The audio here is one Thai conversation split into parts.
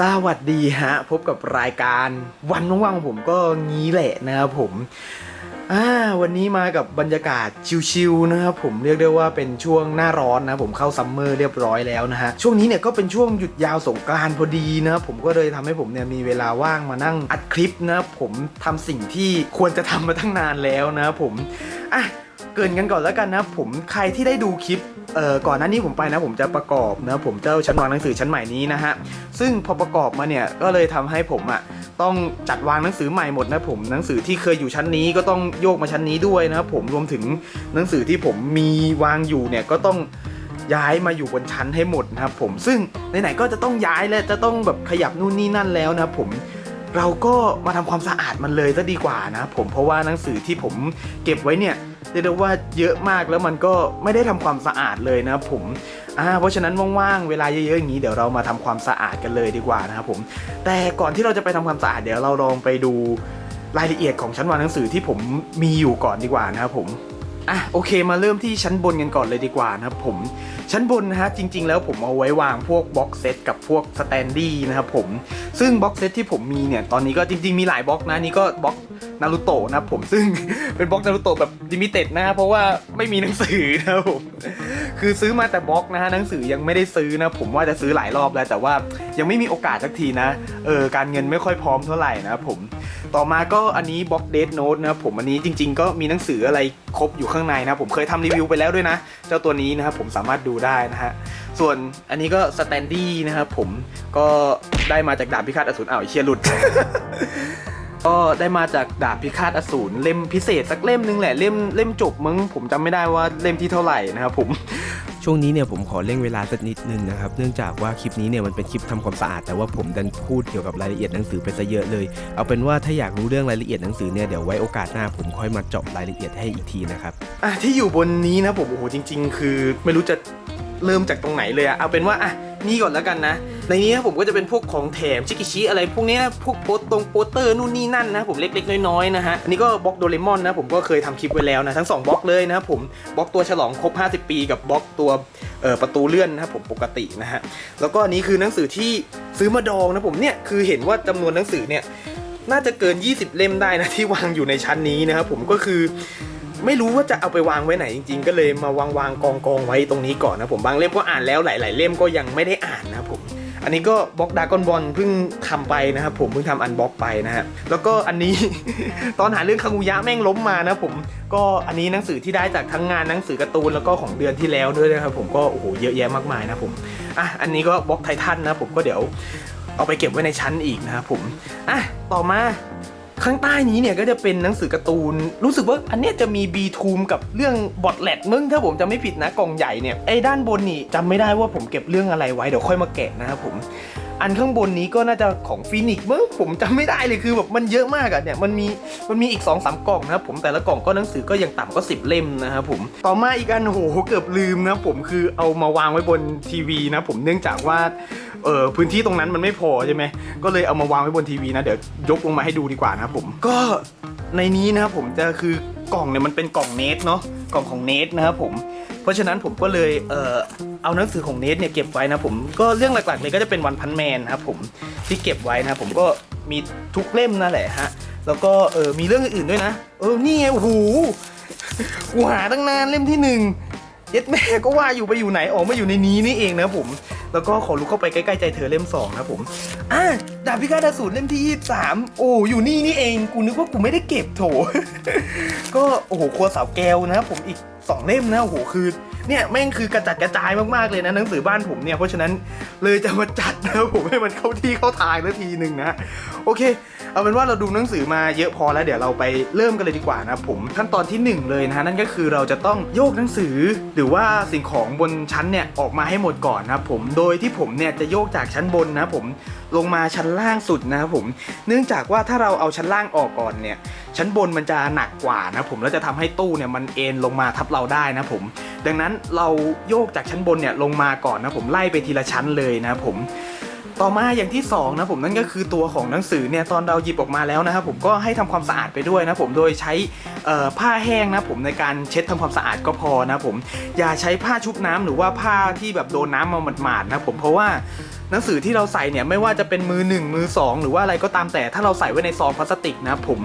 สวัสดีฮะ พบกับรายการวันว่างๆของผมก็งี้แหละนะครับผมอ่าวันนี้มากับบรรยากาศชิลๆนะครับผมเรียกได้ว่าเป็นช่วงหน้าร้อนนะผมเข้าซัมเมอร์เรียบร้อยแล้วนะฮะช่วงนี้เนี่ยก็เป็นช่วงหยุดยาวสงกรานต์พอดีนะครับผมก็เลยทำให้ผมเนี่ยมีเวลาว่างมานั่งอัดคลิปนะครับผมทำสิ่งที่ควรจะทำมาตั้งนานแล้วนะครับผมอะ กรินกันก่อนแล้วกันนะผมใครที่ได้ดูคลิปเอ่อก่อนหน้านี้ผมไปนะผมจะประกอบนะผมเจ้าชั้นวางหนังสือชั้นใหม่นี้นะฮะซึ่งพอประกอบมาเนี่ยก็เลยทำให้ผมอะต้องจัดวางหนังสือใหม่หมดนะผมหนังสือที่เคยอยู่ชั้นนี้ก็ต้องโยกมาชั้นนี้ด้วยนะครับผมรวมถึงหนังสือที่ผมมีวางอยู่เนี่ยก็ต้องย้ายมาอยู่บนชั้นให้หมดนะครับผมซึ่งไหนๆก็จะต้องย้ายและจะต้องแบบขยับนู่นนี่นั่นแล้วนะครับผมเราก็มาทำความสะอาดมันเลยซะดีกว่านะผมเพราะว่าหนังสือที่ผมเก็บไว้เนี่ย เรียกได้ว่าเยอะมากแล้วมันก็ไม่ได้ทำความสะอาดเลยนะครับผมอ่าเพราะฉะนั้นว่างๆเวลาเยอะๆอย่างนี้เดี๋ยวเรามาทำความสะอาดกันเลยดีกว่านะครับผม แต่ก่อนที่เราจะไปทำความสะอาดเดี๋ยวเราลองไปดูรายละเอียดของชั้นวางหนังสือที่ผมมีอยู่ก่อนดีกว่านะครับผม อะโอเคมาเริ่มที่ชั้นบนกันก่อนเลยดีกว่านะครับผมชั้นบนนะฮะจริง ๆ แล้วผมเอาไว้วางพวกบ็อกเซตกับพวกสแตนดี้นะครับผมซึ่งบ็อกเซตที่ผมมีเนี่ยตอนนี้ก็จริง ๆ มีหลายบ็อกนะนี่ก็บ็อกนารูโตะนะครับผมซึ่งเป็นบ็อกนารูโตะแบบลิมิเต็ดนะฮะเพราะว่าไม่มีหนังสือนะครับผมคือซื้อมาแต่บ็อกนะฮะหนังสือยังไม่ได้ซื้อนะผมว่าจะซื้อหลายรอบแล้วแต่ว่ายังไม่มีโอกาสสักทีนะเออการเงินไม่ค่อยพร้อมเท่าไหร่นะครับผมต่อมาก็อันนี้บ็อกเด n โน e นะครับผมอันนี้จริง ๆ ก็มีหนังสืออะไรครบอยู่ข้างในนะผมเคยทำรีวิวไปแล้วด้วยนะ เจ้าตัวนี้นะครับผมสามารถดูได้นะฮะส่วนอันนี้ก็สแตนดี้นะครับผมก็ได้มาจากดาบพิฆาตอสูรอ้าวเชียหลุดก็ได้มาจากดาบพิฆาตอสูรเล่มพิเศษสักเล่มนึงแหละเล่มเล่มจบมึงผมจำไม่ได้ว่าเล่มที่เท่าไหร่นะครับผม ช่วงนี้เนี่ยผมขอเร่งเวลาสักนิดนึงนะครับ เนื่องจากว่าคลิปนี้เนี่ยมันเป็นคลิปทำความสะอาด แต่ว่าผมดันพูดเกี่ยวกับรายละเอียดหนังสือไปซะเยอะเลย เอาเป็นว่าถ้าอยากรู้เรื่องรายละเอียดหนังสือเนี่ยเดี๋ยวไว้โอกาสหน้าผมค่อยมาเจาะรายละเอียดให้อีกทีนะครับ อะที่อยู่บนนี้นะผมโอ้โหจริง ๆ คือไม่รู้จะ เริ่มจากตรงไหนเลยอะเอาเป็นว่าอะนี่ก่อนแล้วกันนะ ในนี้นะผมก็จะเป็นพวกของแถมชิกิชิอะไรพวกนี้พวกโปสตรงโปสเตอร์นู่นนี่นั่นนะผมเล็กๆน้อยๆนะฮะอันนี้ก็บล็อกโดเรมอนนะผมก็เคยทำคลิปไว้แล้วนะทั้งสองบล็อกเลยนะครับผมบล็อกตัวฉลองครบ 50 ปี กับบล็อกตัวประตูเลื่อนนะครับผมปกตินะฮะแล้วก็อันนี้คือหนังสือที่ซื้อมาดองนะผมเนี่ยคือเห็นว่าจำนวนหนังสือเนี่ยน่าจะเกิน 20 เล่มได้นะที่วางอยู่ในชั้นนี้นะครับผมก็คือ ไม่รู้ว่าจะเอาไปวางไว้ไหนจริง ๆ ก็เลยมาวางวางกองกองไว้ตรงนี้ก่อนนะผมบางเล่มก็อ่านแล้วหลาย ๆ เล่มก็ยังไม่ได้อ่านนะผมอันนี้ก็บล็อกดากอนบอลเพิ่งทำไปนะครับผมเพิ่งทำอันบล็อกไปนะฮะแล้วก็อันนี้ ตอนหาเรื่องคังุยะแม่งล้มมานะผมก็อันนี้หนังสือที่ได้จากทั้งงานหนังสือการ์ตูนแล้วก็ของเดือนที่แล้วด้วยนะครับผมก็โอ้โหเยอะแยะมากมายนะผมอะอันนี้ก็บล็อกไททันนะผมก็เดี๋ยวเอาไปเก็บไว้ในชั้นอีกนะครับผมอะต่อมา ข้างใต้นี้เนี่ยก็จะเป็นหนังสือการ์ตูน รู้สึกว่าอันเนี้ยจะมีบีทูมกับเรื่องบอทแลดมึงถ้าผมจะไม่ผิดนะกล่องใหญ่เนี่ยไอ้ด้านบนนี่จำไม่ได้ว่าผมเก็บเรื่องอะไรไว้เดี๋ยวค่อยมาแกะนะครับผมอันข้างบนนี้ก็น่าจะของฟินิกมึงผมจำไม่ได้เลยคือแบบมันเยอะมากอะเนี่ยมันมีมันมีอีก2อสกล่องนะครับผมแต่ละกล่องก็หนังสือก็ยังต่ำก็10 เล่มนะครับผมต่อมาอีกอันโหเกือบลืมนะผมคือเอามาวางไว้บนทีวีนะผมเนื่องจากว่า เออพื้นที่ตรงนั้นมันไม่พอใช่ไหมก็เลยเอามาวางไว้บนทีวีนะเดี๋ยวยกลงมาให้ดูดีกว่านะครับผมก็ในนี้นะครับผมจะคือกล่องเนี่ยมันเป็นกล่องเนทเนาะกล่องของเนทนะครับผมเพราะฉะนั้นผมก็เลยเออเอาหนังสือของเนทเนี่ยเก็บไว้นะผมก็เรื่องหลักๆเลยก็จะเป็นวันพันแมนนะครับผมที่เก็บไว้นะผมก็มีทุกเล่มนั่นแหละฮะแล้วก็เออมีเรื่องอื่นด้วยนะ เออนี่ไงโอ้โหกูหาตั้งนานเล่มที่หนึ่งเย็ดแม่ก็ว่าอยู่ไปอยู่ไหนออกมาอยู่ในนี้นี่เองนะผม แล้วก็ขอลุกเข้าไปใกล้ๆใจเธอเล่มสองนะผมอะดาบพิฆาตอสูรเล่มที่ 23 โอ้อยู่นี่นี่เอง กูนึกว่ากูไม่ได้เก็บโถ ก็โอ้โหครัวสาวแก้วนะครับผมอีก2เล่มนะโอ้โหคือเนี่ยแม่งคือกระจัดกระจายมากๆเลยนะหนังสือบ้านผมเนี่ยเพราะฉะนั้นเลยจะมาจัดนะผมให้มันเข้าที่เข้าทางแล้วทีหนึ่งนะโอเค เอาเป็นว่าเราดูหนังสือมาเยอะพอแล้วเดี๋ยวเราไปเริ่มกันเลยดีกว่านะผมขั้นตอนที่หนึ่งเลยนะนั่นก็คือเราจะต้องโยกหนังสือ หรือว่าสิ่งของบนชั้นเนี่ยออกมาให้หมดก่อนนะผมโดยที่ผมเนี่ยจะโยกจากชั้นบนนะผมลงมาชั้นล่างสุดนะครับผม เนื่องจากว่าถ้าเราเอาชั้นล่างออกก่อนเนี่ยชั้นบนมันจะหนักกว่านะผมแล้วจะทำให้ตู้เนี่ยมันเอ็นลงมาทับเราได้นะผมดังนั้นเราโยกจากชั้นบนเนี่ยลงมาก่อนนะผมไล่ไปทีละชั้นเลยนะผมต่อมาอย่างที่สองนะผมนั่นก็คือตัวของหนังสือเนี่ยตอนเราหยิบออกมาแล้วนะครับผมก็ให้ทำความสะอาดไปด้วยนะผมโดยใช้ผ้าแห้งนะผมในการเช็ดทำความสะอาดก็พอนะผมอย่าใช้ผ้าชุบน้ำหรือว่าผ้าที่แบบโดนน้ำมาหมาดๆนะผมเพราะว่า หนังสือที่เราใส่เนี่ยไม่ว่าจะเป็นมือหนึ่งมือสองหรือว่าอะไรก็ตามแต่ถ้าเราใส่ไว้ในซองพลาสติกนะผม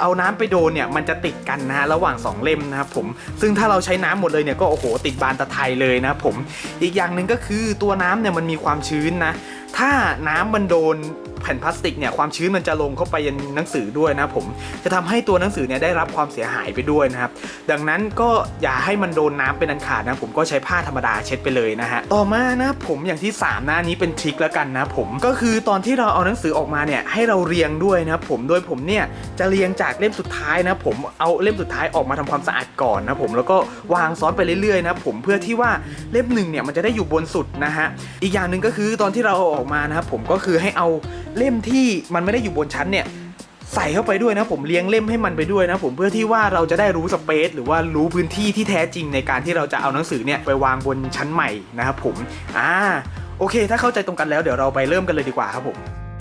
เอาน้ำไปโดนเนี่ยมันจะติดกันนะระหว่างสองเล่มนะครับผมซึ่งถ้าเราใช้น้ำหมดเลยเนี่ยก็โอ้โหติดบานตะไทยเลยนะผมอีกอย่างหนึ่งก็คือตัวน้ำเนี่ยมันมีความชื้นนะถ้าน้ำมันโดน แผ่นพลาสติกเนี่ยความชื้นมันจะลงเข้าไปในหนังสือด้วยนะผมจะทำให้ตัวหนังสือเนี่ยได้รับความเสียหายไปด้วยนะครับดังนั้นก็อย่าให้มันโดนน้ำเป็นอันขาดนะผมก็ใช้ผ้าธรรมดาเช็ดไปเลยนะฮะต่อมานะผมอย่างที่3นะอันนี้เป็นทริคแล้วกันนะผมก็คือตอนที่เราเอาหนังสือออกมาเนี่ยให้เราเรียงด้วยนะผมโดยผมเนี่ยจะเรียงจากเล่มสุดท้ายนะผมเอาเล่มสุดท้ายออกมาทำความสะอาดก่อนนะผมแล้วก็วางซ้อนไปเรื่อยๆนะผมเพื่อที่ว่าเล่มหนึ่งเนี่ยมันจะได้อยู่บนสุดนะฮะอีกอย่างหนึ่งก็คือตอนที่เราเอาออกมานะครับผมก็คือให้เอาเล่มที่มันไม่ได้อยู่บนชั้นเนี่ยใส่เข้าไปด้วยนะผมเลี้ยงเล่มให้มันไปด้วยนะผมเพื่อที่ว่าเราจะได้รู้สเปซหรือว่ารู้พื้นที่ที่แท้จริงในการที่เราจะเอาหนังสือเนี่ยไปวางบนชั้นใหม่นะครับผมอ่าโอเค ถ้าเข้าใจตรงกันแล้วเดี๋ยวเราไปเริ่มกันเลยดีกว่าครับผม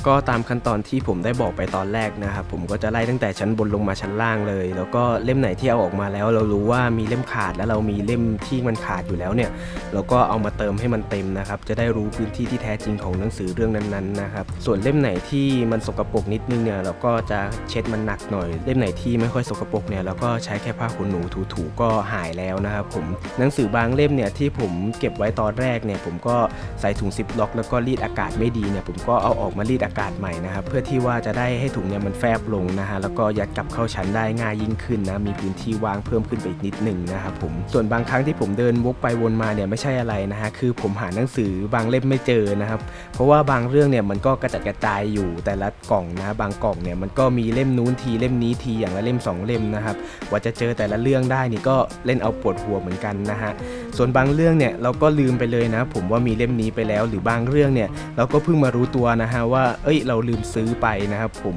ก็ตามขั้นตอนที่ผมได้บอกไปตอนแรกนะครับผมก็จะไล่ตั้งแต่ชั้นบนลงมาชั้นล่างเลย แล้วก็เล่มไหนที่เอาออกมาแล้ว เรารู้ว่ามีเล่มขาดแล้วเรามีเล่มที่มันขาดอยู่แล้วเนี่ยเราก็เอามาเติมให้มันเต็มนะครับจะได้รู้พื้นที่ที่แท้จริงของหนังสือเรื่องนั้นๆนะครับส่วนเล่มไหนที่มันสกปรกนิดนึงเนี่ยเราก็จะเช็ดมันหนักหน่อย เล่มไหนที่ไม่ค่อยสกปรกเนี่ยเราก็ใช้แค่ผ้าขนหนูถูๆก็หายแล้วนะครับผมหนังสือบางเล่มเนี่ยที่ผมเก็บไว้ตอนแรกเนี่ยผมก็ใส่ถุงซิปล็อกแล้วก็รีดอากาศไม่ดีเนี่ยผมก็เอาออกมารีดอากาศใหม่นะครับเพื่อที่ว่าจะได้ให้ถุงเนี่ยมันแฟบลงนะฮะแล้วก็ยัดกลับเข้าชั้นได้ง่ายยิ่งขึ้นนะมีพื้นที่ว่างเพิ่มขึ้นไปอีกนิดหนึ่งนะครับผมส่วนบางครั้งที่ผมเดินวกไปวนมาเนี่ยไม่ใช่อะไรนะฮะคือผมหาหนังสือบางเล่มไม่เจอนะครับเพราะว่าบางเรื่องเนี่ยมันก็กระจัดกระจายอยู่แต่ละกล่องนะบางกล่องเนี่ยมันก็มีเล่มนู้นทีเล่มนี้ทีอย่างละเล่มสองเล่มนะครับกว่าจะเจอแต่ละเรื่องได้นี่ก็เล่นเอาปวดหัวเหมือนกันนะฮะส่วนบางเรื่องเนี่ยเราก็ลืมไปเลยนะ ผมว่ามีเล่มนี้ไปแล้ว หรือบางเรื่องเนี่ยเราก็เพิ่งมารู้ตัวนะฮะว่าเอ้ยเราลืมซื้อไปนะครับผม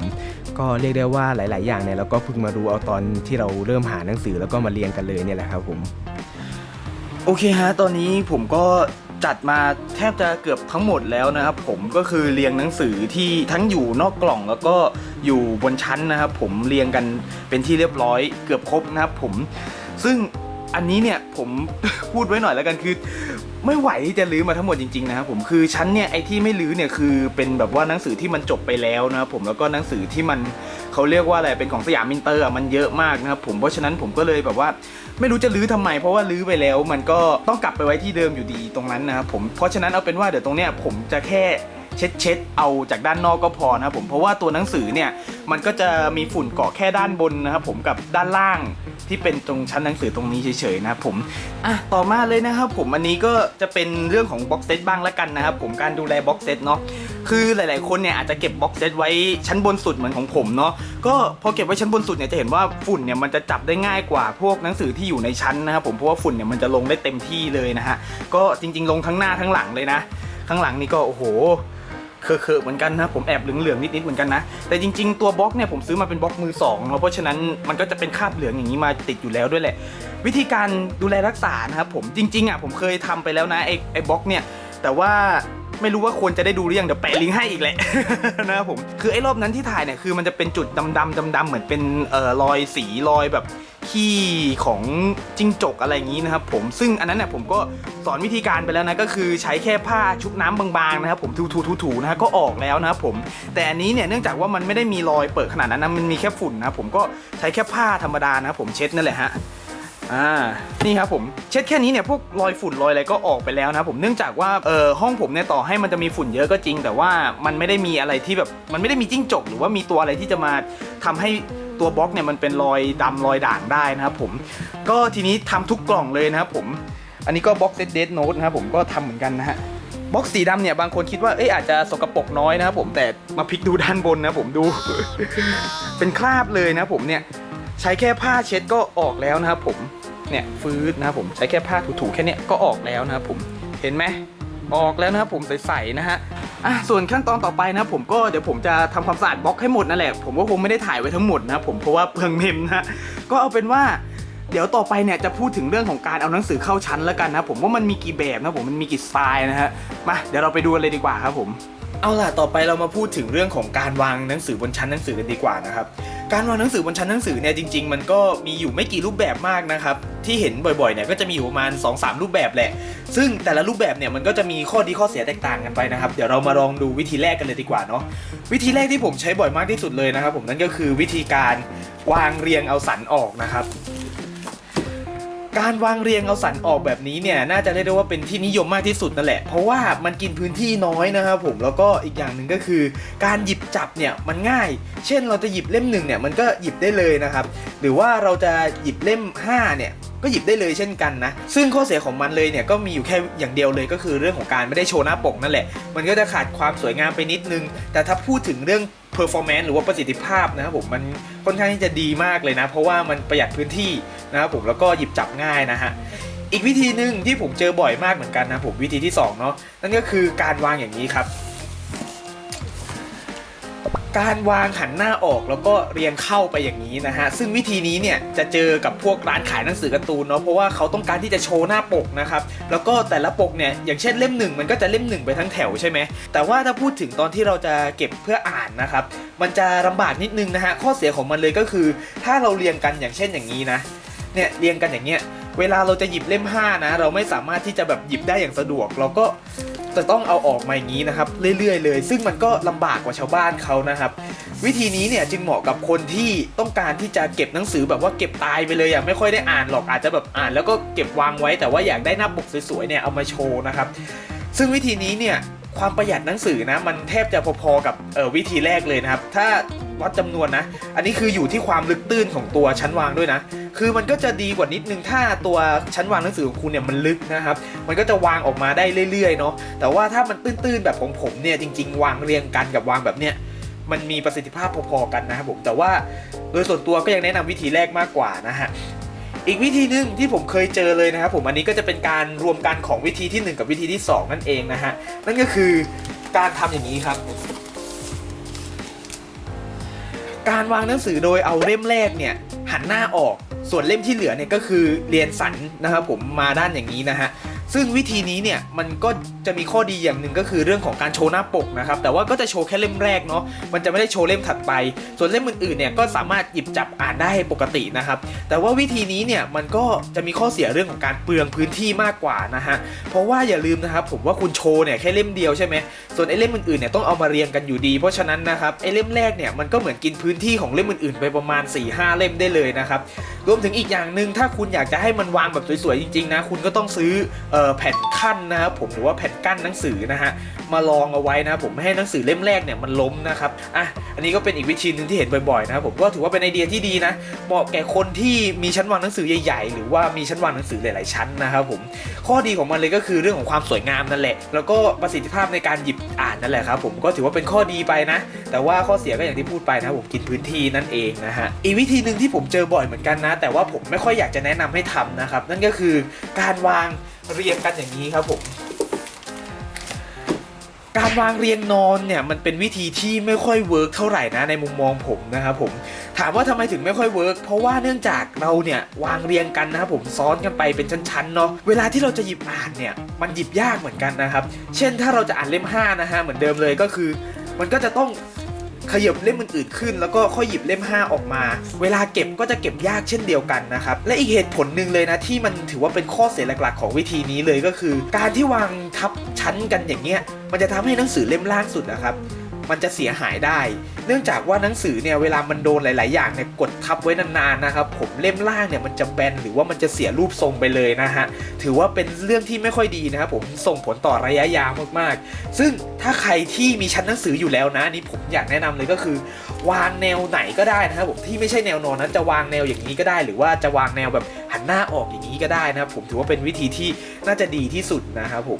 ก็เรียกได้ว่าหลาย ๆ อย่างเนี่ยเราก็เพิ่งมารู้เอาตอนที่เราเริ่มหาหนังสือแล้วก็มาเรียงกันเลยเนี่ยแหละครับผมโอเคฮะตอนนี้ผมก็จัดมาแทบจะเกือบทั้งหมดแล้วนะครับ ผมก็คือเรียงหนังสือที่ทั้งอยู่นอกกล่องแล้วก็อยู่บนชั้นนะครับ ผมเรียงกันเป็นที่เรียบร้อยเกือบครบนะครับผมซึ่งอันนี้เนี่ยผมพูดไว้หน่อยแล้วกันคือ ไม่ไหวที่จะลื้อมาทั้งหมดจริงๆนะครับผมคือชั้นเนี่ยไอ้ที่ไม่ลื้อเนี่ยคือเป็นแบบว่าหนังสือที่มันจบไปแล้วนะครับผมแล้วก็หนังสือที่มันเขาเรียกว่าอะไรเป็นของสยามมินเตอร์อะมันเยอะมากนะครับผมเพราะฉะนั้นผมก็เลยแบบว่าไม่รู้จะลื้อทำไม เพราะว่าลื้อไปแล้ว มันก็ต้องกลับไปไว้ที่เดิมอยู่ดีตรงนั้นนะครับผมเพราะฉะนั้นเอาเป็นว่าเดี๋ยวตรงเนี้ยผมจะแค่ เช็ดเช็ดๆเอาจากด้านนอกก็พอนะครับผมเพราะว่าตัวหนังสือเนี่ยมันก็จะมีฝุ่นเกาะแค่ด้านบนนะครับผมกับด้านล่างที่เป็นตรงชั้นหนังสือตรงนี้เฉยๆนะครับผมอะต่อมาเลยนะครับผมอันนี้ก็จะเป็นเรื่องของบ็อกเซตบ้างละกันนะครับผมการดูแลบ็อกเซตเนาะคือหลาย ๆ คนเนี่ยอาจจะเก็บบ็อกเซตไว้ชั้นบนสุดเหมือนของผมเนาะก็พอเก็บไว้ชั้นบนสุดเนี่ยจะเห็นว่าฝุ่นเนี่ยมันจะจับได้ง่ายกว่าพวกหนังสือที่อยู่ในชั้นนะครับผมเพราะว่าฝุ่นเนี่ยมันจะลงได้เต็มที่เลยนะฮะก็จริง ๆ ลงทั้งหน้าทั้งหลังเลยนะ ข้างหลังนี่ก็โอ้โห เคอะๆเหมือนกันนะผมแอบเหลืองๆนิดๆเหมือนกันนะแต่จริง ๆตัวบล็อกเนี่ยผมซื้อมาเป็นบล็อกมือสองเนาะเพราะฉะนั้นมันก็จะเป็นคราบเหลืองอย่างนี้มาติดอยู่แล้วด้วยแหละ วิธีการดูแลรักษานะครับผมจริงๆอะผมเคยทำไปแล้วนะไอ้ไอ้บล็อกเนี่ยแต่ว่าไม่รู้ว่าควรจะได้ดูหรือยังเดี๋ยวแปะลิงก์ให้อีกแหละนะครับผมคือไอ้รอบนั้นที่ถ่ายเนี่ยคือมันจะเป็นจุดดำๆดำๆเหมือนเป็นเอ่อรอยสีรอยแบบ ขี้ของจิ้งจกอะไรอย่างนี้นะครับผมซึ่งอันนั้นเนี่ยผมก็สอนวิธีการไปแล้วนะก็คือใช้แค่ผ้าชุบน้ำบางๆนะครับผมถูๆๆๆนะก็ออกแล้วนะครับผมแต่อันนี้เนี่ยเนื่องจากว่ามันไม่ได้มีรอยเปิดขนาดนั้นนะมันมีแค่ฝุ่นนะผมก็ใช้แค่ผ้าธรรมดานะครับผมเช็ดนั่นแหละฮะอ่านี่ครับผมเช็ดแค่นี้เนี่ยพวกรอยฝุ่นรอยอะไรก็ออกไปแล้วนะครับผมเนื่องจากว่าเออห้องผมเนี่ยต่อให้มันจะมีฝุ่นเยอะก็จริง แต่ว่ามันไม่ได้มีอะไรที่แบบมันไม่ได้มีจิ้งจก หรือว่ามีตัวอะไรที่จะมาทำให้ ตัวบล็อกเนี่ยมันเป็นรอยดำรอยด่างได้นะครับผมก็ทีนี้ทำทุกกล่องเลยนะครับผมอันนี้ก็บล็อกเซตเดดโน้ตนะครับผมก็ทำเหมือนกันนะฮะบ็อกสีดำเนี่ยบางคนคิดว่าเอ้ยอาจจะสกปรกน้อยนะครับผมแต่มาพลิกดูด้านบนนะผมดู เป็นคราบเลยนะผมเนี่ยใช้แค่ผ้าเช็ดก็ออกแล้วนะครับผมเนี่ยฟืดนะครับผมใช้แค่ผ้าถูๆแค่เนี้ยก็ออกแล้วนะครับผมเห็นไหมออกแล้วนะครับผมใสๆนะฮะ อะส่วนขั้นตอนต่อไปนะผมก็เดี๋ยวผมจะทำความสะอาดบล็อกให้หมดนั่นแหละผมก็คงไม่ได้ถ่ายไว้ทั้งหมดนะผมเพราะว่าเพิ่งเมมนะฮะก็เอาเป็นว่าเดี๋ยวต่อไปเนี่ยจะพูดถึงเรื่องของการเอาหนังสือเข้าชั้นแล้วกันนะผมว่ามันมีกี่แบบนะผมมันมีกี่สไตล์นะฮะมาเดี๋ยวเราไปดูกันเลยดีกว่าครับผม เอาล่ะต่อไปเรามาพูดถึงเรื่องของการวางหนังสือบนชั้นหนังสือกันดีกว่านะครับการวางหนังสือบนชั้นหนังสือเนี่ยจริง ๆ มันก็มีอยู่ไม่กี่รูปแบบมากนะครับที่เห็นบ่อยๆเนี่ยก็จะมีอยู่ประมาณ 2-3 รูปแบบแหละ ซึ่งแต่ละรูปแบบเนี่ยมันก็จะมีข้อดีข้อเสียแตกต่างกันไปนะครับเดี๋ยวเรามาลองดูวิธีแรกกันเลยดีกว่าเนาะวิธีแรกที่ผมใช้บ่อยมากที่สุดเลยนะครับผมนั่นก็คือวิธีการวางเรียงเอาสันออกนะครับ การวางเรียงเอาสันออกแบบนี้เนี่ยน่าจะเรียกได้ว่าเป็นที่นิยมมากที่สุดนั่นแหละ เพราะว่ามันกินพื้นที่น้อยนะครับผมแล้วก็อีกอย่างหนึ่งก็คือ การหยิบจับเนี่ยมันง่าย เช่นเราจะหยิบเล่มหนึ่งเนี่ยมันก็หยิบได้เลยนะครับหรือว่าเราจะหยิบเล่ม5เนี่ย ก็หยิบได้เลยเช่นกันนะ ซึ่งข้อเสียของมันเลยเนี่ยก็มีอยู่แค่อย่างเดียวเลยก็คือเรื่องของการไม่ได้โชว์หน้าปกนั่นแหละ มันก็จะขาดความสวยงามไปนิดนึง แต่ถ้าพูดถึงเรื่อง performance หรือว่าประสิทธิภาพนะครับผมมันค่อนข้างที่จะดีมากเลยนะ เพราะว่ามันประหยัดพื้นที่นะครับผมแล้วก็หยิบจับง่ายนะฮะอีกวิธีหนึ่งที่ผมเจอบ่อยมากเหมือนกันนะผมวิธีที่สองเนาะนั่นก็คือการวางอย่างนี้ครับ การวางหันหน้าออกแล้วก็เรียงเข้าไปอย่างนี้นะฮะ ซึ่งวิธีนี้เนี่ยจะเจอกับพวกร้านขายหนังสือการ์ตูนเนาะเพราะว่าเขาต้องการที่จะโชว์หน้าปกนะครับ แล้วก็แต่ละปกเนี่ยอย่างเช่นเล่มหนึ่งมันก็จะเล่มหนึ่งไปทั้งแถวใช่ไหมแต่ว่าถ้าพูดถึงตอนที่เราจะเก็บเพื่ออ่านนะครับ มันจะลำบากนิดนึงนะฮะข้อเสียของมันเลยก็คือ ถ้าเราเรียงกันอย่างเช่นอย่างนี้นะเนี่ยเรียงกันอย่างเงี้ย เวลาเราจะหยิบเล่ม 5 นะ เราไม่สามารถที่จะแบบหยิบได้อย่างสะดวก เราก็จะต้องเอาออกมาอย่างนี้นะครับ เรื่อยๆ เลย ซึ่งมันก็ลำบากกว่าชาวบ้านเขานะครับ วิธีนี้เนี่ยจึงเหมาะกับคนที่ต้องการที่จะเก็บหนังสือแบบว่าเก็บตายไปเลยอะไม่ค่อยได้อ่านหรอกอาจจะแบบอ่าน แล้วก็เก็บวางไว้แต่ว่าอยากได้หน้าปกสวยๆเนี่ยเอามาโชว์นะครับ ซึ่งวิธีนี้เนี่ยความประหยัดหนังสือนะมันแทบจะพอๆกับออวิธีแรกเลยนะครับ ถ้าวัดจำนวนนะ อันนี้คืออยู่ที่ความลึกตื้นของตัวชั้นวางด้วยนะ คือมันก็จะดีกว่านิดนึงถ้าตัวชั้นวางหนังสือของคุณเนี่ยมันลึกนะครับ มันก็จะวางออกมาได้เรื่อยๆเนาะ แต่ว่าถ้ามันตื้นๆแบบของผมเนี่ยจริง ๆ วางเรียงกันกับวางแบบเนี้ยมันมีประสิทธิภาพพอๆกันนะครับผม แต่ว่าโดยส่วนตัวก็ยังแนะนำวิธีแรกมากกว่านะฮะ อีกวิธีหนึ่งที่ผมเคยเจอเลยนะครับผมอันนี้ก็จะเป็นการรวมกันของวิธีที่ 1 กับวิธีที่ 2 นั่นเองนะฮะนั่นก็คือการทำอย่างนี้ครับ การวางหนังสือโดยเอาเล่มแรกเนี่ยหันหน้าออกส่วนเล่มที่เหลือเนี่ยก็คือเรียนสันนะครับผมมาด้านอย่างนี้นะฮะ ซึ่งวิธีนี้เนี่ยมันก็จะมีข้อดีอย่างหนึ่งก็คือเรื่องของการโชว์หน้าปกนะครับแต่ว่าก็จะโชว์แค่เล่มแรกเนาะมันจะไม่ได้โชว์เล่มถัดไป ส่วนเล่มอื่นๆเนี่ยก็สามารถหยิบจับอ่านได้ปกตินะครับแต่ว่าวิธีนี้เนี่ยมันก็จะมีข้อเสียเรื่องของการเปลืองพื้นที่มากกว่านะฮะเพราะว่าอย่าลืมนะครับผมว่าคุณโชว์เนี่ยแค่เล่มเดียวใช่ไหมส่วนไอ้เล่มอื่นๆเนี่ยต้องเอามาเรียงกันอยู่ดี เพราะฉะนั้นนะครับไอ้เล่มแรกเนี่ยมันก็เหมือนกินพื้นที่ของเล่มอื่นๆ ไปประมาณ4ี่ห้าเล่มได้เลยนะครับรวมถึงอีกอย่างหนึ่งถ้าคุณอยากจะให้มันวางแบบสวยๆจริงๆนะคุณก็ต้องซื้อเอ่อแผ่นขั้นนะครับผมหรือว่าแผ่นกั้นหนังสือนะฮะมาลองเอาไว้นะครับผมไม่ให้หนังสือเล่มแรกเนี่ยมันล้มนะครับอะอันนี้ก็เป็นอีกวิธีหนึ่งที่เห็นบ่อยๆนะครับผมก็ถือว่าเป็นไอเดียที่ดีนะเหมาะแก่คนที่มีชั้นวางหนังสือใหญ่ๆ หรือว่ามีชั้นวางหนังสือหลายๆชั้นนะครับผมข้อดีของมันเลยก็คือเรื่องของความสวยงามนั่นแหละ แล้วก็ประสิทธิภาพในการหยิบอ่านนั่นแหละครับผมก็ถือว่าเป็นข้อดีไปนะ แต่ว่าข้อเสียก็อย่างที่พูดไปนะผมกินพื้นที่นั่นเองนะฮะอีกวิธีหนึ่งที่ผมเจอบ่อยเหมือนกันนะ แต่ว่าผมไม่ค่อยอยากจะแนะนำให้ทำนะครับนั่นก็คือการวาง เรียงกันอย่างนี้ครับผม การวางเรียงนอนเนี่ยมันเป็นวิธีที่ไม่ค่อยเวิร์กเท่าไหร่นะในมุมมองผมนะครับผมถามว่าทำไมถึงไม่ค่อยเวิร์กเพราะว่าเนื่องจากเราเนี่ยวางเรียงกันนะครับผมซ้อนกันไปเป็นชั้นๆเนาะเวลาที่เราจะหยิบอ่านเนี่ยมันหยิบยากเหมือนกันนะครับ เช่นถ้าเราจะอ่านเล่ม5นะฮะเหมือนเดิมเลยก็คือ มันก็จะต้อง ขยับเล่มอื่นๆขึ้น แล้วก็ค่อยหยิบเล่ม 5 ออกมา เวลาเก็บก็จะเก็บยากเช่นเดียวกันนะครับ และอีกเหตุผลหนึ่งเลยนะที่มันถือว่าเป็นข้อเสียหลักๆ ของวิธีนี้เลยก็คือ การที่วางทับชั้นกันอย่างเงี้ยมันจะทำให้หนังสือเล่มล่างสุดนะครับ มันจะเสียหายได้ เนื่องจากว่าหนังสือเนี่ยเวลามันโดนหลาย ๆ อย่างเนี่ยกดทับไว้นาน ๆ นะครับ ผมเล่มล่างเนี่ยมันจะแบนหรือว่ามันจะเสียรูปทรงไปเลยนะฮะ ถือว่าเป็นเรื่องที่ไม่ค่อยดีนะครับผมส่งผลต่อระยะยาวมาก ๆ ซึ่งถ้าใครที่มีชั้นหนังสืออยู่แล้วนะนนี่ผมอยากแนะนำเลยก็คือ วางแนวไหนก็ได้นะครับผมที่ไม่ใช่แนวนอนนะจะวางแนวอย่างนี้ก็ได้ หรือว่าจะวางแนวแบบหันหน้าออกอย่างนี้ก็ได้นะครับผมถือว่าเป็นวิธีที่น่าจะดีที่สุดนะครับผม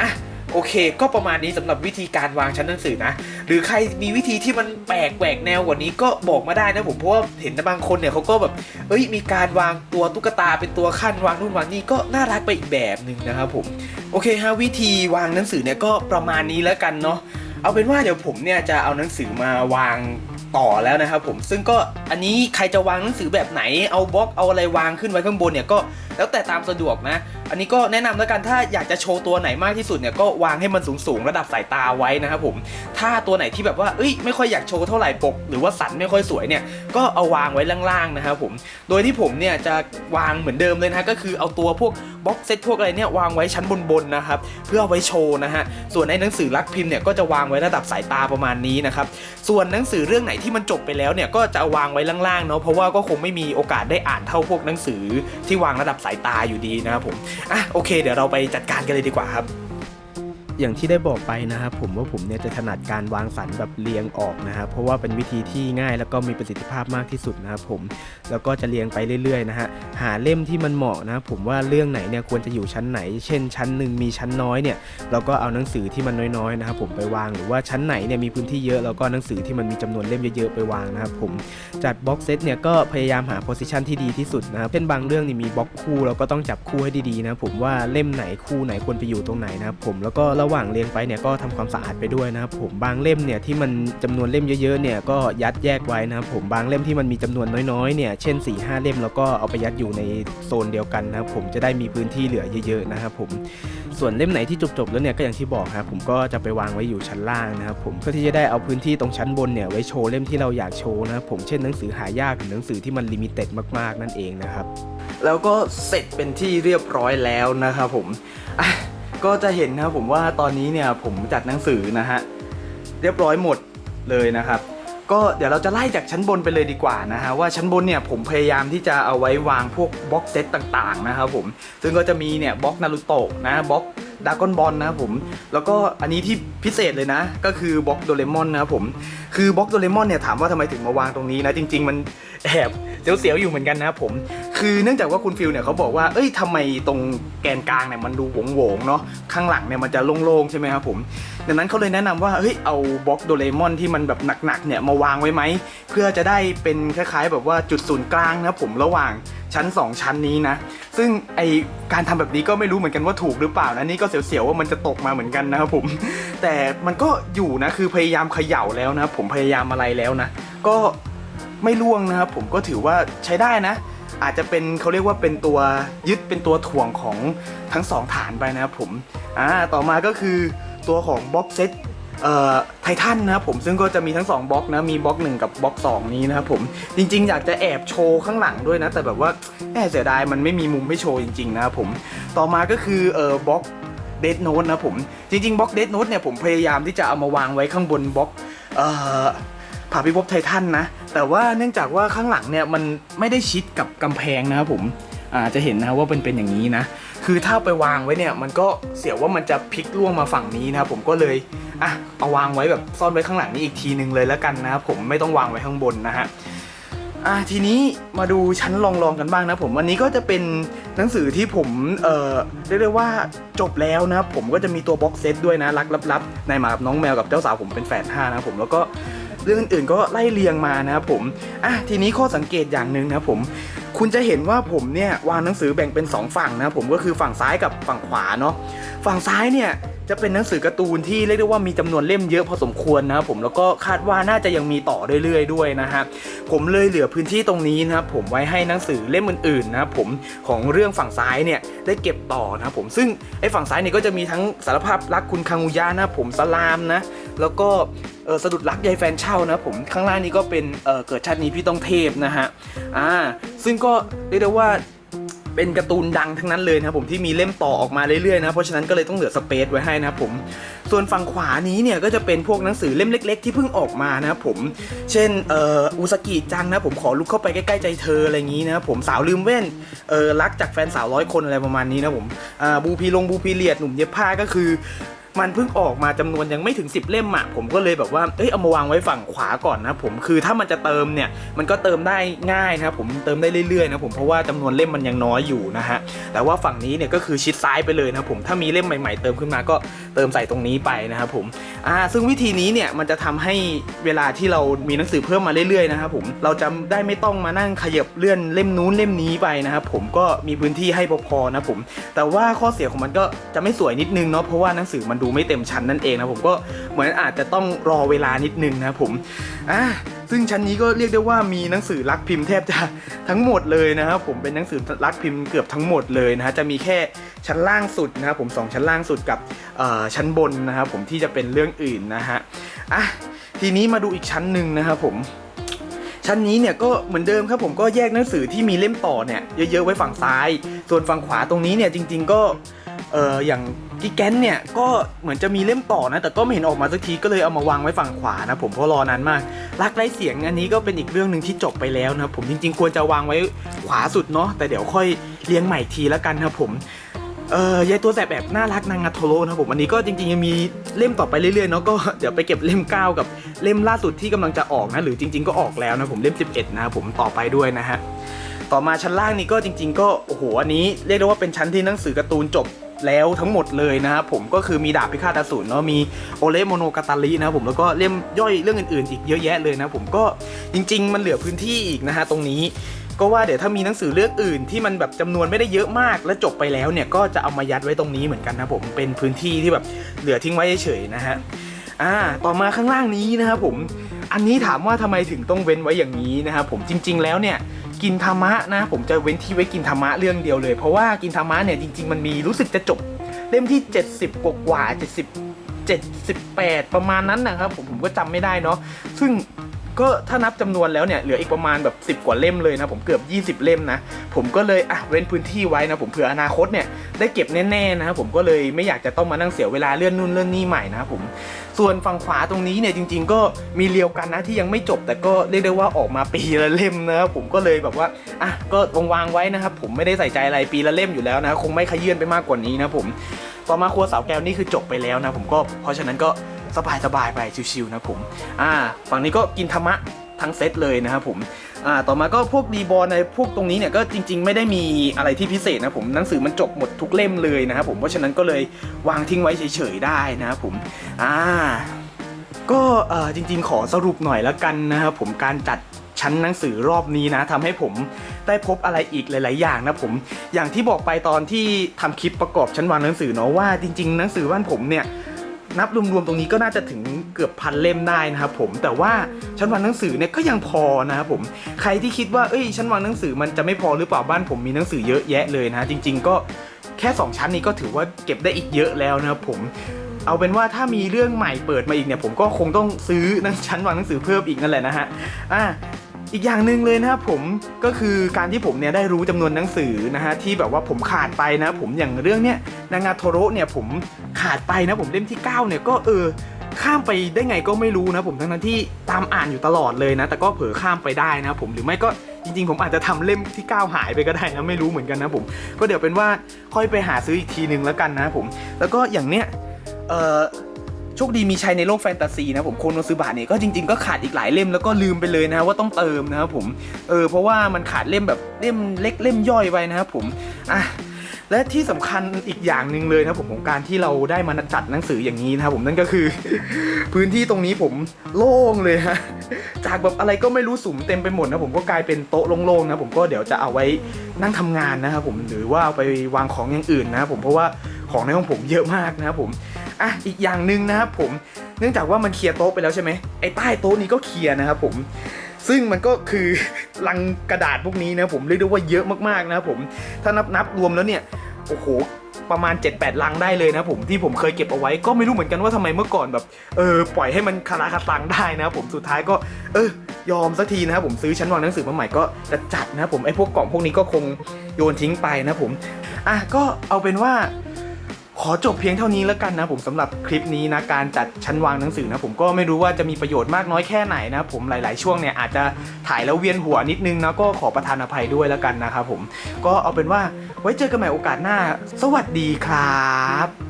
อะ โอเค ก็ประมาณนี้สำหรับวิธีการวางชั้นหนังสือนะ หรือใครมีวิธีที่มันแปลกแหวกแนวกว่านี้ก็บอกมาได้นะผมเพราะว่าเห็นบางคนเนี่ยเขาก็แบบเอ้ยมีการวางตัวตุ๊กตาเป็นตัวขั้นวางนู่นวางนี่ก็น่ารักไปอีกแบบหนึ่งนะครับผมโอเคฮะวิธีวางหนังสือเนี่ยก็ประมาณนี้แล้วกันเนาะเอาเป็นว่าเดี๋ยวผมเนี่ยจะเอาหนังสือมาวางต่อแล้วนะครับผมซึ่งก็อันนี้ใครจะวางหนังสือแบบไหนเอาบล็อกเอาอะไรวางขึ้นไว้ข้างบนเนี่ยก็แล้วแต่ตามสะดวกนะ อันนี้ก็แนะนำแล้วกันถ้าอยากจะโชว์ตัวไหนมากที่สุดเนี่ยก็วางให้มันสูงๆระดับสายตาไว้นะครับผมถ้าตัวไหนที่แบบว่าเอ้ยไม่ค่อยอยากโชว์เท่าไหร่ปก หรือว่าสันไม่ค่อยสวยเนี่ยก็เอาวางไว้ล่างๆนะครับผมโดยที่ผมเนี่ยจะวางเหมือนเดิมเลยนะฮะก็คือเอาตัวพวกบ็อกเซตพวกอะไรเนี่ยวางไว้ชั้นบนๆนะครับเพื่อเอาไว้โชว์นะฮะส่วนในหนังสือรักพิมพ์เนี่ยก็จะวางไว้ระดับสายตาประมาณนี้นะครับส่วนหนังสือเรื่องไหนที่มันจบไปแล้วเนี่ยก็จะาวางไว้ล่างๆเนาะเพราะว่าก็คงไม่มีโอกาสได้อ่านเท่าพวกหนังสือที่วางระดับสายตาอยู่ดีนะครับผมอะโอเค เดี๋ยวเราไปจัดการกันเลยดีกว่าครับ อย่างที่ได้บอกไปนะครับผมว่าผมเนี่ยจะถนัดการวางสรรแบบเรียงออกนะครับเพราะว่าเป็นวิธีที่ง่ายแล้วก็มีประสิทธิภาพมากที่สุดนะครับผมแล้วก็จะเรียงไปเรื่อยๆนะฮะหาเล่มที่มันเหมาะนะครับผมว่าเรื่องไหนเนี่ยควรจะอยู่ชั้นไหน เช่น ชั้นหนึ่งมีชั้นน้อยเนี่ยเราก็เอาหนังสือที่มันน้อยๆนะครับผมไปวางหรือว่าชั้นไหนเนี่ยมีพื้นที่เยอะเราก็หนังสือที่มันมีจำนวนเล่มเยอะๆไปวางนะครับผมจัดบ็อกเซตเนี่ยก็พยายามหาโพสิชันที่ดีที่สุดนะครับเช่นบางเรื่องนี่มีบล็อกคู่เราก็ต้องจับคู่ให้ดีๆนะผมว่าเล่มไหนคู่ไหนควรไปอยู่ตรงไหนนะครับผมแล้วก็ระหว่างเรียงไปเนี่ยก็ทำความสะอาดไปด้วยนะครับผมบางเล่มเนี่ยที่มันจำนวนเล่มเยอะๆเนี่ยก็ยัดแยกไว้นะครับผมบางเล่มที่มันมีจำนวนน้อยๆเนี่ยเช่น4ี่ห้าเล่มแล้วก็เอาไปยัดอยู่ในโซนเดียวกันนะครับผมจะได้มีพื้นที่เหลือเยอะๆนะครับผมส่วนเล่มไหนที่จบๆแล้วเนี่ยก็อย่างที่บอกครับผมก็จะไปวางไว้อยู่ชั้นล่างนะครับผมเพื่อที่จะได้เอาพื้นที่ตรงชั้นบนเนี่ยไว้โชว์เล่มที่เราอยากโชว์นะครับผมเช่นหนังสือหายากหรือหนังสือที่มันลิมิเต็ดมากๆนั่นเองนะครับแล้วก็เสร็จเป็นที่เรียบร้อยแล้วนะครับผม ก็จะเห็นนะครับผมว่าตอนนี้เนี่ยผมจัดหนังสือนะฮะเรียบร้อยหมดเลยนะครับ ก็เดี๋ยวเราจะไล่จากชั้นบนไปเลยดีกว่านะฮะว่าชั้นบนเนี่ยผมพยายามที่จะเอาไว้วางพวกบล็อกเซตต่างๆนะครับผมซึ่งก็จะมีเนี่ยบล็อกนารูโตะนะบล็อก ดากอนบอลนะครับผม แล้วก็อันนี้ที่พิเศษเลยนะ ก็คือบล็อกโดเรมอนนะครับผม คือบล็อกโดเรมอนเนี่ยถามว่าทำไมถึงมาวางตรงนี้นะ จริง ๆ มันแอบเสียวๆอยู่เหมือนกันนะครับผม คือเนื่องจากว่าคุณฟิลเนี่ยเขาบอกว่า เอ้ยทำไมตรงแกนกลางเนี่ยมันดูโหวงๆเนาะ ข้างหลังเนี่ยมันจะโล่งๆใช่ไหมครับผม ดังนั้นเขาเลยแนะนำว่า เฮ้ย เอาบล็อกโดเรมอนที่มันแบบหนักๆเนี่ยมาวางไว้ไหม เพื่อจะได้เป็นคล้ายๆ แบบว่าจุดศูนย์กลางนะครับผมระหว่าง ชั้น 2 ชั้นนี้นะ ซึ่งไอการทำแบบนี้ก็ไม่รู้เหมือนกันว่าถูกหรือเปล่านะนี่ก็เสียวๆว่ามันจะตกมาเหมือนกันนะครับผม แต่มันก็อยู่นะคือพยายามเขย่าแล้วนะผมพยายามอะไรแล้วนะ ก็ไม่ล่วงนะครับผมก็ถือว่าใช้ได้นะ อาจจะเป็นเขาเรียกว่าเป็นตัวยึดเป็นตัวถ่วงของทั้งสองฐานไปนะครับผมอ่าต่อมาก็คือตัวของบ็อกเซต ไททันนะครับผมซึ่งก็จะมีทั้ง 2บล็อกนะมีบล็อก 1 กับบล็อก 2 นี้นะครับผมจริงๆ อยากจะแอบโชว์ข้างหลังด้วยนะ แต่แบบว่าแอบเสียดายมันไม่มีมุมให้โชว์จริงๆนะครับผมต่อมาก็คือเอ่อบล็อกเดดโน e นะผมจริงๆบล็อกเดดโน e เนี่ยผมพยายามที่จะเอามาวางไว้ข้างบนบล็อกเอ่อผ่าพิภพไททันนะ แต่ว่าเนื่องจากว่าข้างหลังเนี่ยมันไม่ได้ชิดกับกำแพงนะครับผมอ่าจะเห็นนะว่าเป็นเป็นอย่างนี้นะ คือถ้าไปวางไว้เนี่ยมันก็เสียวว่ามันจะพลิกล่วงมาฝั่งนี้นะครับผมก็เลยอะเอาวางไว้แบบซ่อนไว้ข้างหลังนี้อีกทีหนึ่งเลยแล้วกันนะครับผมไม่ต้องวางไว้ข้างบนนะฮะอะทีนี้มาดูชั้นรองๆกันบ้างนะผมวันนี้ก็จะเป็นหนังสือที่ผมเอ่อเรียกได้ว่าจบแล้วนะผมก็จะมีตัวบ็อกเซตด้วยนะรักลับๆในหมากับน้องแมวกับเจ้าสาวผมเป็นแฝดห้านะผมแล้วก็เรื่องอื่นๆก็ไล่เรียงมานะครับผมอะทีนี้ข้อสังเกตอย่างหนึ่งนะผม คุณจะเห็นว่าผมเนี่ยวางหนังสือแบ่งเป็น 2 ฝั่งนะผมก็คือฝั่งซ้ายกับฝั่งขวาเนาะฝั่งซ้ายเนี่ยจะเป็นหนังสือการ์ตูนที่เรียกได้ว่ามีจำนวนเล่มเยอะพอสมควรนะครับผมแล้วก็คาดว่าน่าจะยังมีต่อเรื่อยๆ ด้วยนะฮะผมเลยเหลือพื้นที่ตรงนี้นะครับผมไว้ให้หนังสือเล่มอื่นๆนะครับผมของเรื่องฝั่งซ้ายเนี่ยได้เก็บต่อนะครับผมซึ่งไอ้ฝั่งซ้ายเนี่ยก็จะมีทั้งสารภาพรักคุณคังุยะนะผมสลามนะแล้วก็ เออสะดุดรักยายแฟนเช่านะผมข้างล่างนี้ก็เป็นเออเกิดชาตินี้พี่ต้องเทพนะฮะอ่าซึ่งก็เรียกได้ว่าเป็นการ์ตูนดังทั้งนั้นเลยนะครับผมที่มีเล่มต่อออกมาเรื่อยๆนะเพราะฉะนั้นก็เลยต้องเหลือสเปซไว้ให้นะครับผมส่วนฝั่งขวานี้เนี่ยก็จะเป็นพวกหนังสือเล่มเล็ก ๆ ที่เพิ่งออกมานะครับผม เช่นเอ่ออุสกิจังนะผมขอลุกเข้าไปใกล้ๆใจเธออะไรอย่างนี้นะครับผมสาวลืมเว้นเออรักจากแฟนสาวร้อยคนอะไรประมาณนี้นะผมอ่าบูพีลงบูพีเลียดหนุ่มเย็บผ้าก็คือ มันเพิ่งออกมาจำนวนยังไม่ถึง 10 เล่มอะผมก็เลยแบบว่าเอ้ยเอามาวางไว้ฝั่งขวาก่อนนะผมคือถ้ามันจะเติมเนี่ยมันก็เติมได้ง่ายนะครับผมเติมได้เรื่อยๆนะผมเพราะว่าจำนวนเล่มมันยังน้อยอยู่นะฮะแต่ว่าฝั่งนี้เนี่ยก็คือชิดซ้ายไปเลยนะผมถ้ามีเล่มใหม่ ๆ เติมขึ้นมาก็เติมใส่ตรงนี้ไปนะครับผม อ่าซึ่งวิธีนี้เนี่ยมันจะทำให้เวลาที่เรามีหนังสือเพิ่มมาเรื่อยๆนะครับผมเราจะได้ไม่ต้องมานั่งขยับเลื่อนเล่มนู้นเล่มนี้ไปนะครับผมก็มีพื้นที่ให้พอๆนะผมแต่ว่าข้อเสียของมันก็จะไม่สวยนิดนึงเนาะเพราะว่าหนังสือมันดูไม่เต็มชั้นนั่นเองนะผมก็เหมือนอาจจะต้องรอเวลานิดนึงนะผมอ่า ซึ่งชั้นนี้ก็เรียกได้ว่ามีหนังสือรักพิมพ์แทบจะทั้งหมดเลยนะครับผมเป็นหนังสือรักพิมพ์เกือบทั้งหมดเลยนะฮะจะมีแค่ชั้นล่างสุดนะครับผมสองชั้นล่างสุดกับชั้นบนนะครับผมที่จะเป็นเรื่องอื่นนะฮะอะทีนี้มาดูอีกชั้นหนึ่งนะครับผมชั้นนี้เนี่ยก็เหมือนเดิมครับผมก็แยกหนังสือที่มีเล่มต่อเนี่ยเยอะๆไว้ฝั่งซ้าย ส่วนฝั่งขวาตรงนี้เนี่ยจริง ๆ ก็เอออย่าง กิแกนเนี่ยก็เหมือนจะมีเล่มต่อนะ แต่ก็ไม่เห็นออกมาสักทีก็เลยเอามาวางไว้ฝั่งขวานะผมเพราะรอนานมาก รักไร้เสียงอันนี้ก็เป็นอีกเรื่องหนึ่งที่จบไปแล้วนะผมจริงๆ ควรจะวางไว้ขวาสุดเนาะแต่เดี๋ยวค่อยเรียงใหม่ทีแล้วกันครับผมเออยายตัวแสบแบบน่ารักนางาโทโรนะผมอันนี้ก็จริงๆยังมีเล่มต่อไปเรื่อยๆเนาะก็เดี๋ยวไปเก็บเล่ม 9 กับเล่มล่าสุดที่กำลังจะออกนะหรือจริง ๆก็ออกแล้วนะผมเล่ม 11 นะผมต่อไปด้วยนะฮะต่อมาชั้นล่างนี้ก็จริง ๆ ก็โอ้โหอันนี้เรียกได้ว่าเป็นชั้นที่หนังสือการ์ตูนจบ แล้วทั้งหมดเลยนะครับผมก็คือมีดาบพิฆาตอสูรเนาะมีโอเลโมโนกาตาลินะครับผมแล้วก็เล่มย่อยเรื่องอื่นๆ อีกเยอะแยะเลยนะผมก็จริง ๆ มันเหลือพื้นที่อีกนะฮะตรงนี้ก็ว่าเดี๋ยวถ้ามีหนังสือเรื่องอื่นที่มันแบบจำนวนไม่ได้เยอะมากและจบไปแล้วเนี่ยก็จะเอามายัดไว้ตรงนี้เหมือนกันนะผมเป็นพื้นที่ที่แบบเหลือทิ้งไว้เฉยๆนะฮะอ่าต่อมาข้างล่างนี้นะครับผมอันนี้ถามว่าทำไมถึงต้องเว้นไว้อย่างนี้นะครับผมจริง ๆ แล้วเนี่ย กินธรรมะนะ ผมจะเว้นที่ไว้กินธรรมะเรื่องเดียวเลย เพราะว่ากินธรรมะเนี่ยจริง ๆ มันมีรู้สึกจะจบเล่มที่ 70 กว่ากว่า70 78 ประมาณนั้นนะครับผมผมก็จำไม่ได้เนาะซึ่ง ก็ถ้านับจำนวนแล้วเนี่ยเหลืออีกประมาณแบบ 10 กว่าเล่มเลยนะผมเกือบ 20 เล่มนะ ผมก็เลยอะเว้นพื้นที่ไว้นะผมเผื่ออนาคตเนี่ยได้เก็บแน่ๆนะผมก็เลยไม่อยากจะต้องมานั่งเสียเวลาเลื่อนนู่นเลื่อนนี่ใหม่นะผมส่วนฝั่งขวาตรงนี้เนี่ยจริง ๆ ก็มีเรียวกันนะที่ยังไม่จบ แต่ก็เรียกได้ว่าออกมาปีละเล่มนะครับผมก็เลยแบบว่าอะก็วางๆไว้นะครับผมไม่ได้ใส่ใจอะไรปีละเล่มอยู่แล้วนะคงไม่ขยื่นไปมากกว่านี้นะผมต่อมาครัวสาวแก้วนี่คือจบไปแล้วนะผมก็เพราะฉะนั้นก็ สบายๆไปชิวๆนะผมอ่าฝั่งนี้ก็กินธรรมะทั้งเซตเลยนะครับผมอ่าต่อมาก็พวกดีบอลในพวกตรงนี้เนี่ยก็จริง ๆ ไม่ได้มีอะไรที่พิเศษนะผมหนังสือมันจบหมดทุกเล่มเลยนะครับผมเพราะฉะนั้นก็เลยวางทิ้งไว้เฉยๆได้นะครับผมอ่าก็เออจริงๆ ขอสรุปหน่อยแล้วกันนะครับผมการจัดชั้นหนังสือรอบนี้นะทำให้ผมได้พบอะไรอีกหลาย ๆ อย่างนะผมอย่างที่บอกไปตอนที่ทำคลิปประกอบชั้นวางหนังสือเนาะว่าจริง ๆ หนังสือบ้านผมเนี่ย นับรวมๆตรงนี้ก็น่าจะถึงเกือบพันเล่มได้นะครับผมแต่ว่าชั้นวางหนังสือเนี่ยก็ยังพอนะครับผมใครที่คิดว่าเอ้ยชั้นวางหนังสือมันจะไม่พอหรือเปล่าบ้านผมมีหนังสือเยอะแยะเลยนะจริง ๆ ก็แค่ 2 ชั้นนี้ก็ถือว่าเก็บได้อีกเยอะแล้วนะครับผมเอาเป็นว่าถ้ามีเรื่องใหม่เปิดมาอีกเนี่ยผมก็คงต้องซื้อหนังชั้นวางหนังสือเพิ่มอีกนั่นแหละนะฮะอะ อีกอย่างหนึ่งเลยนะครับผมก็คือการที่ผมเนี่ยได้รู้จำนวนหนังสือนะฮะที่แบบว่าผมขาดไปนะผมอย่างเรื่องเนี้ยนางาโทโร่เนี่ยผมขาดไปนะผมเล่มที่9เนี่ยก็เออข้ามไปได้ไงก็ไม่รู้นะผมทั้งนั้นที่ตามอ่านอยู่ตลอดเลยนะ แต่ก็เผลอข้ามไปได้นะผมหรือไม่ก็จริงๆ ผมอาจจะทำเล่มที่ 9 หายไปก็ได้นะไม่รู้เหมือนกันนะผมก็เดี๋ยวเป็นว่าค่อยไปหาซื้ออีกทีนึงแล้วกันนะผม แล้วก็อย่างเนี้ยเออ โชคดีมีชัยในโลกแฟนตาซีนะผมโคโนซึบะเนี่ยก็จริงๆก็ขาดอีกหลายเล่มแล้วก็ลืมไปเลยนะว่าต้องเติมนะครับผมเออเพราะว่ามันขาดเล่มแบบเล่มเล็กเล่มย่อยไปนะครับผมอะและที่สำคัญอีกอย่างหนึ่งเลยนะผมของการที่เราได้มาจัดหนังสืออย่างนี้นะครับผมนั่นก็คือ พื้นที่ตรงนี้ผมโล่งเลยฮะจากแบบอะไรก็ไม่รู้สุ่มเต็มไปหมดนะผมก็กลายเป็นโต๊ะโล่งๆนะผมก็เดี๋ยวจะเอาไว้นั่งทำงานนะครับผมหรือว่าเอาไปวางของอย่างอื่นนะครับผมเพราะว่าของในห้องผมเยอะมากนะครับผม อะอีกอย่างหนึ่งนะครับผมเนื่องจากว่ามันเคลียร์โต๊ะไปแล้วใช่ไหมไอ้ใต้โต๊ะนี้ก็เคลียร์นะครับผมซึ่งมันก็คือลังกระดาษพวกนี้นะผมเรียกได้ว่าเยอะมากๆนะครับผมถ้านับนับรวมแล้วเนี่ยโอ้โหประมาณ 7-8 ลังได้เลยนะผมที่ผมเคยเก็บเอาไว้ก็ไม่รู้เหมือนกันว่าทำไมเมื่อก่อนแบบเออปล่อยให้มันคาราคาตังได้นะครับผมสุดท้ายก็เออยอมสักทีนะครับผมซื้อชั้นวางหนังสือมาใหม่ก็จะจัดนะครับผมไอ้พวกกล่องพวกนี้ก็คงโยนทิ้งไปนะผมอะก็เอาเป็นว่า ขอจบเพียงเท่านี้แล้วกันนะผมสำหรับคลิปนี้นะการจัดชั้นวางหนังสือนะผมก็ไม่รู้ว่าจะมีประโยชน์มากน้อยแค่ไหนนะผมหลาย ๆ ช่วงเนี่ยอาจจะถ่ายแล้วเวียนหัวนิดนึงนะก็ขอประทานอภัยด้วยแล้วกันนะครับผมก็เอาเป็นว่าไว้เจอกันใหม่โอกาสหน้า สวัสดีครับ